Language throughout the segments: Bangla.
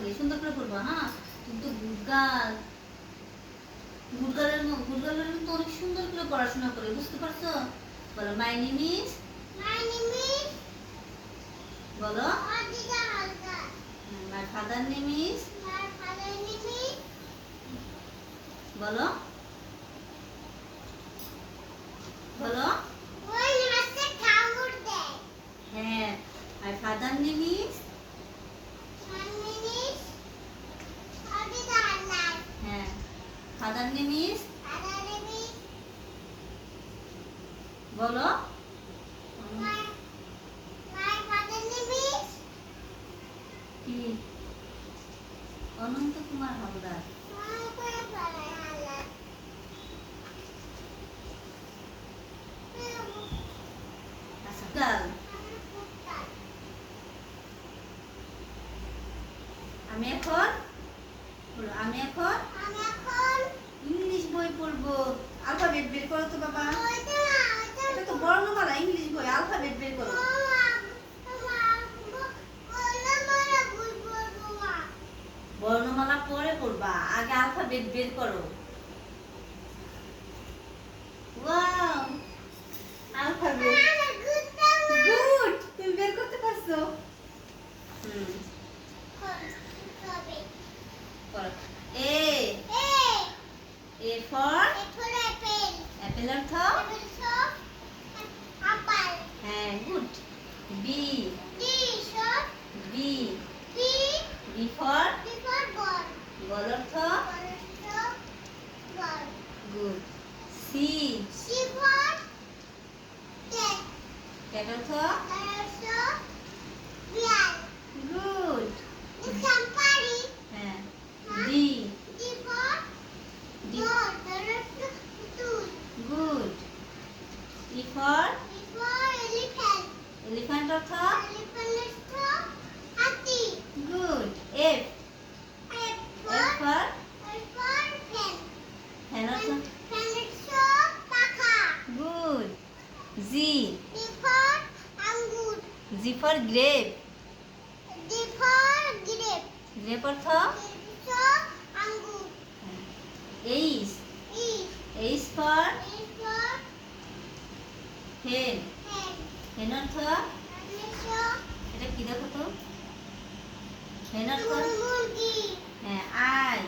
হবে সুন্দর করে পড়বা হ্যাঁ? কিন্তু গুডগাল গুডগালের গুডগালের তো অনেক সুন্দর করে পড়াশোনা করে বুঝতে পারছ? বলো মাই নেম ইজ বলো। মাই ফাদার নেম ইজ বলো। বলো। হ্যাঁ মাই ফাদার নেম ইজ হ্যাঁ ফাদার নেম ইজ বলো। কি? অনন্ত কুমার হালদার। আচ্ছা আমি এখন? আমি এখন ইংলিশ বই পড়ব। আলফাবেট বের করো তো বাবা এটা তো বর্ণমালা ইংলিশ বই আলফাবেট বের করো বর্ণমালা পরে পড়বা আগে আলফাবেট বের করো। ওয়াও আলফাবেট গুড তুমি বের করতে পারছ? হুম। করো। এ এ ফর অ্যাপেল অর্থ হ্যাঁ good B B for ball অর্থ গুড সি ক্যাট অর্থ গুড হ্যাঁ D good E for elephant অর্থ good F F for fan অর্থ good G G for grape grape অর্থ? H H for hen hen অর্থ? এটা কি দেখো তো? হেন অর্থ? হ্যাঁ আই।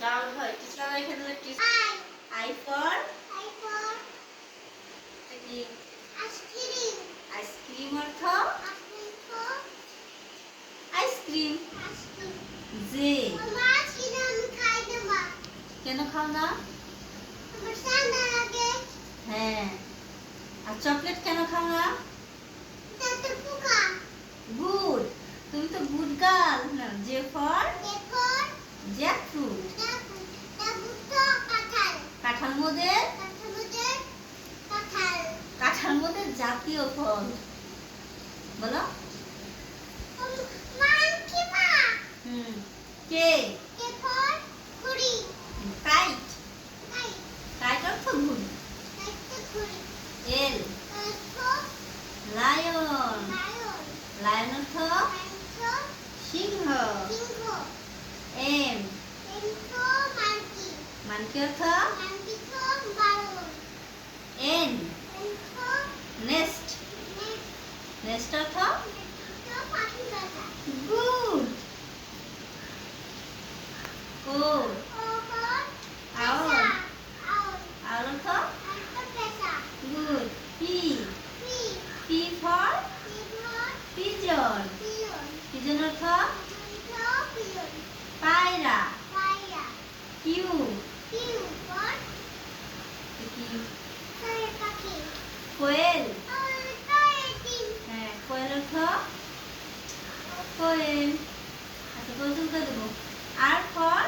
ডাউন হয় টিচার এখানে আই। ফর কি আইসক্রিম অর্থ আইসক্রিম জে কেন খাও না? হ্যাঁ। আর চকলেট কেন খাও না? গুড। তুমি তো গুড গার্ল। না জে মধ্যে জাতীয় ফল। বলো হুম কে কাইট কাইট অর্থ ঘুড়ি এল লায়ন লায়ন অর্থ সিংহ এম মানকি অর্থ? এন নেস্ট নেস্ট অর্থ গুড ও আওল আওল অর্থ good P P for pigeon pigeon অর্থ পায়রা কিউ কি কোয়েল। হ্যাঁ কোয়েল অর্থ কোয়েল। আর ফর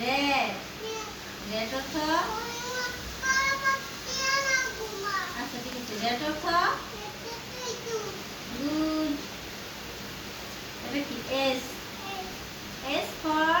রেড। রেড অর্থ আচ্ছা ঠিক আছে, রেড অর্থ গুড। এটা কি? S. S for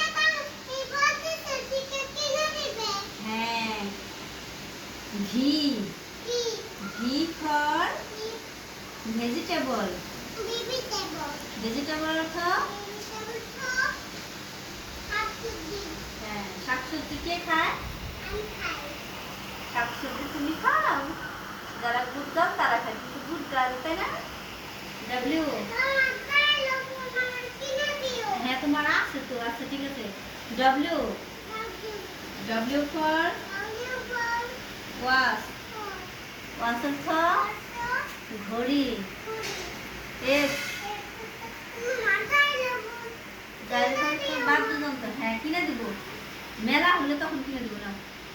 V V for vegetable. Vegetable অর্থ হ্যাঁ শাকসবজি কে খায়? শাকসবজি তুমি খাও। যারা গুড দাও, তারা খায়। কিন্তু গুড গার্ল তাই না? ডাব্লিউ হ্যাঁ তোমার আছে তো। আচ্ছা ঠিক আছে। W W for wash. Wash অর্থ ঘড়ি। বাদ্যযন্ত্র। হ্যাঁ কিনে দিব। মেলা হলে তখন কিনে দিব না।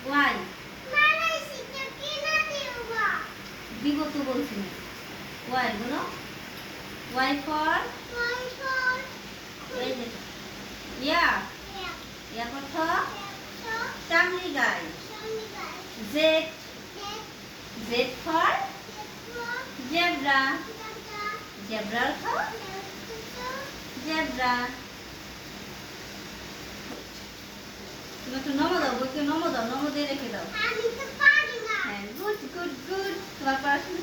ওয়াই। দিব তো বলছি না। ওয়াই বলো। Y for. ইয়া। ইয়া। অর্থ চামড়ি গাই জেড ফর জেব্রা অর্থ জেব্রা। তুমি একটু নমো দাও বইকে নমো দাও নমো দিয়ে রেখে দাও। হ্যাঁ গুড গুড গুড। তোমার পড়াশোনা